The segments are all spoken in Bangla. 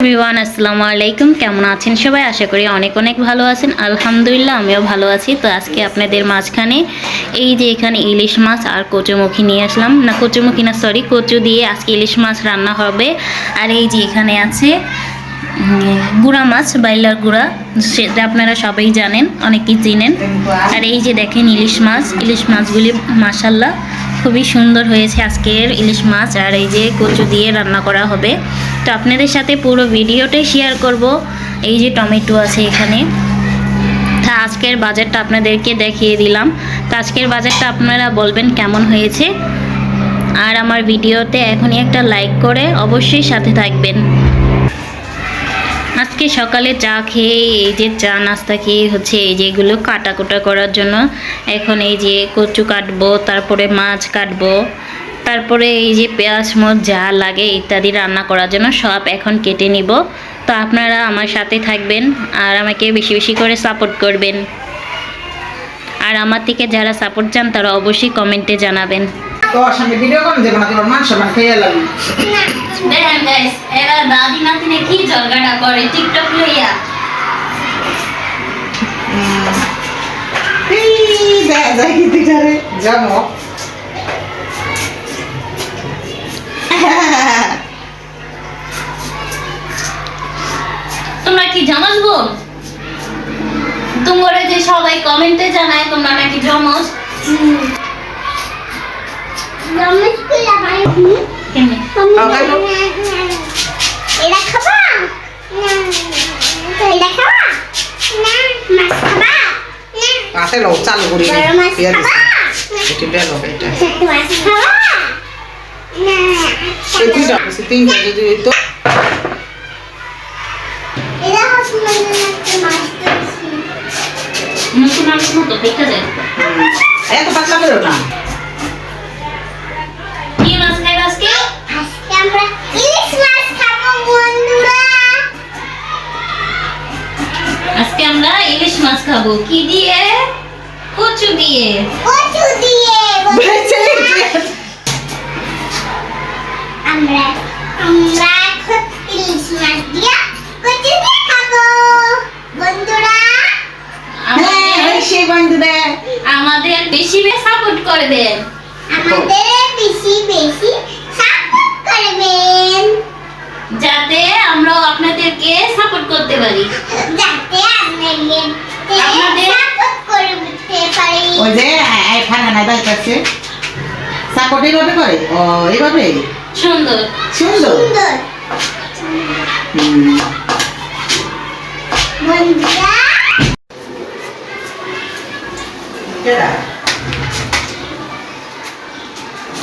এভরিওয়ান, আসসালামু আলাইকুম। কেমন আছেন সবাই? আশা করি অনেক অনেক ভালো আছেন। আলহামদুলিল্লাহ, আমিও ভালো আছি। তো আজকে আপনাদের মাঝখানে এই যে এখানে ইলিশ মাছ আর কচুমুখী নিয়ে আসলাম। না, কচুমুখী না সরি কচু দিয়ে আজকে ইলিশ মাছ রান্না হবে। আর এই যে এখানে আছে গুঁড়া মাছ, বাইলার গুঁড়া। সেটা আপনারা সবাই জানেন, অনেকেই চিনেন। আর এই যে দেখেন ইলিশ মাছ। ইলিশ মাছগুলি মাসাল্লাহ খুবই সুন্দর হয়েছে আজকের ইলিশ মাছ আর এই যে কচু দিয়ে রান্না করা হবে। তো আপনাদের সাথে পুরো ভিডিওটাই শেয়ার করব। এই যে টমেটো আছে এখানে। তা আজকের বাজারটা আপনাদেরকে দেখিয়ে দিলাম। তো আজকের বাজারটা আপনারা বলবেন কেমন হয়েছে। আর আমার ভিডিওতে এখনই একটা লাইক করে অবশ্যই সাথে থাকবেন। আজকে সকালে চা খেয়ে, এই যে চা নাস্তা খেয়ে হচ্ছে এই যে কাটা কুটা করার জন্য এখন এই যে কচু কাটবো, তারপরে মাছ কাটবো, তারপরে এই যে পেঁয়াজ মোচ যা লাগে ইত্যাদি রান্না করার জন্য সব এখন কেটে নিব। তো আপনারা আমার সাথে থাকবেন আর আমাকে বেশি বেশি করে সাপোর্ট করবেন। আর আমার থেকে যারা সাপোর্ট চান তারা অবশ্যই কমেন্টে জানাবেন। সঙ্গে ভিডিও গাইস এরা দাদি নাতিনে কি ঝগড়া করে? টিকটক লইয়া। তোমরা কি জামাজ বোন? তোমরা যে সবাই কমেন্টে জানায় তোমরা নাকি জমজ কেমনে? এটা খাবা না না না পাশে লোক চালু করি পেঁয়াজ খাবা? এটি বেলো এটা। ছোট মাছ খাবা? না দুইটা আছে তিনটা যদি এই তো এটা হচ্ছে মানে খাব কি দিয়ে। কচু দিয়ে কচু দিয়ে। আমরা আমরা ইলিশ মাছ দিয়ে কচু দিয়ে খাব। বন্ধুরা হ্যাঁ আমাদের সেই বন্ধুরা আমাদের বেশি সাপোর্ট করে দেন। আমাদের বেশি বেশি সাপোর্ট করবেন যাতে আমরাও আপনাদেরকে সাপোর্ট করতে পারি যাতে আপনাদের আপনাদের- সাপোর্ট করতে পারি ওই যে এই ফানা নাই বাইক আছে সাপোর্ট এইভাবে করে? ও এইভাবে সুন্দর। সুন্দর?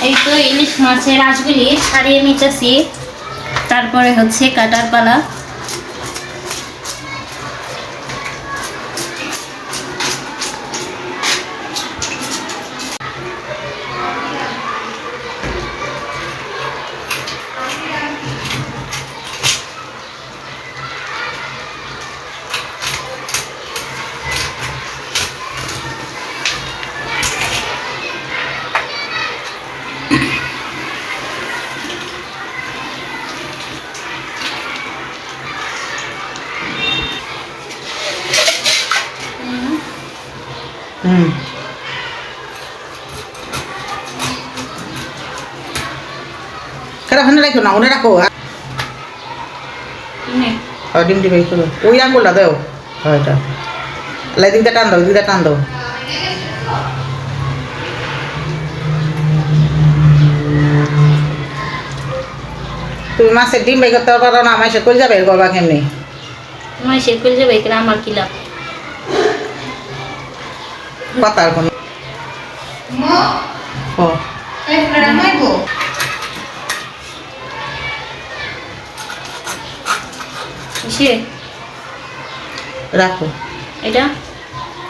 এই তো ইলিশ মাছের আঁশগুলি ছাড়িয়ে নিতেছি। তারপরে হচ্ছে কাটার পালা। হুম। কেডা ওখানে রাখো না ওনে রাখো। আর ডিম ডিম করো ওই আঙ্গুলটা দাও। হয় এটা। লাই দিকটা টান দাও দিকটা টান দাও। তুমি মাছের ডিম বাই করতে পারো না মাসে কই যাবে করবা কেমনি? তোমার সে করে যাবে আমার কি লাভ? আর কোনো। ও। সে রাখো। এটা?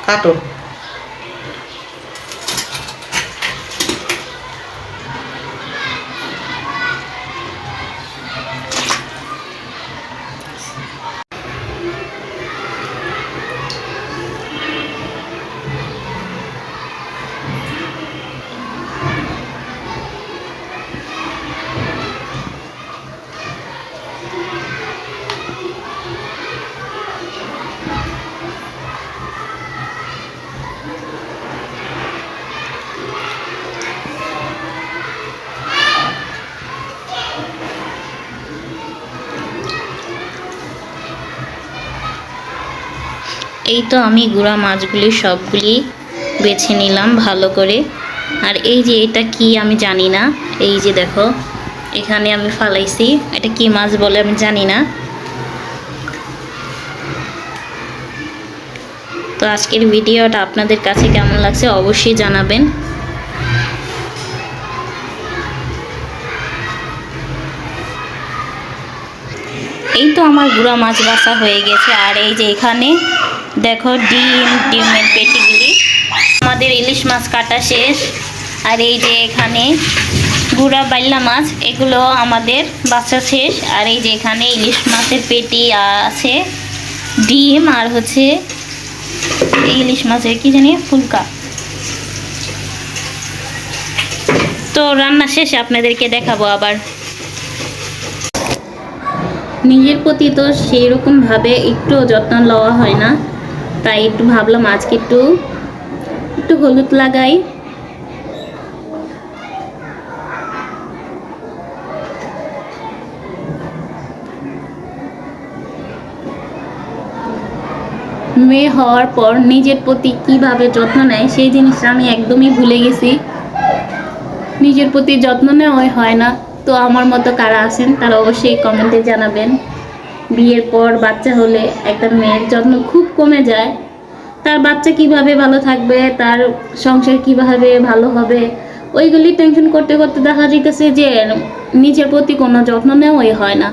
কাটো। এই তো আমি গুঁড়া মাছগুলি সবগুলি বেছে নিলাম ভালো করে। আর এই যে এটা কি আমি জানি না। এই যে দেখো, এখানে আমি ফালাইছি। এটা কি মাছ বলে আমি জানি না। তো আজকের ভিডিওটা আপনাদের কাছে কেমন লাগছে অবশ্যই জানাবেন। এই তো আমার গুঁড়া মাছ বাসা হয়ে গেছে। আর এই যে এখানে দেখো ডিম, ডিমের পেটিগুলি। আমাদের ইলিশ মাছ কাটা শেষ। আর এই যে এখানে গুঁড়া বাইল্লা মাছ, এগুলো আমাদের বাচ্চা শেষ। আর এই যে এখানে ইলিশ মাছের পেটি আছে, ডিম আর হচ্ছে ইলিশ মাছের কি জানি, ফুলকা। তো রান্না শেষে, আপনাদেরকে দেখাবো আবার। নিজের প্রতি তো সেই রকম ভাবে একটু যত্ন লওয়া হয় না। তাই একটু ভাবলাম আজকে একটু একটু হলুদ লাগাই। মেয়ে হওয়ার পর নিজের প্রতি কীভাবে যত্ন নেয়, সেই জিনিসটা আমি একদমই ভুলে গেছি। নিজের প্রতি যত্ন নেওয়াই হয় না। তো আমার মতো কারা আছেন, তারা অবশ্যই কমেন্টে জানাবেন। বিয়ের পর বাচ্চা হলে একটা মেয়ের যত্ন খুব কমে যায়। তার বাচ্চা কীভাবে ভালো থাকবে, তার সংসার কীভাবে ভালো হবে, ওইগুলি টেনশন করতে করতে দেখা যাইতেছে যে নিজের প্রতি কোনো যত্ন নেওয়াই হয় না।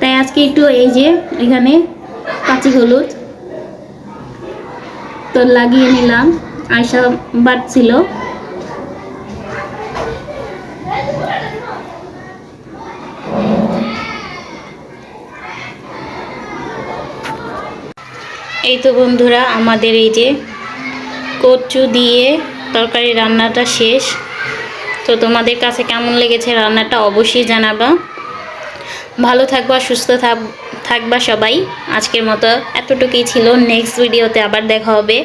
তাই আজকে একটু এই যে এখানে কাঁচি হলুদ। তো লাগিয়ে নিলাম। আয়সা বাড়ছিল এই তো বন্ধুরা, আমাদের এই যে কচু দিয়ে তরকারি রান্নাটা শেষ। তো তোমাদের কাছে কেমন লেগেছে রান্নাটা অবশ্যই জানাবা। ভালো থাকবা, সুস্থ থাক, থাকবা সবাই। আজকের মতো এতটুকুই ছিল। নেক্সট ভিডিওতে আবার দেখা হবে।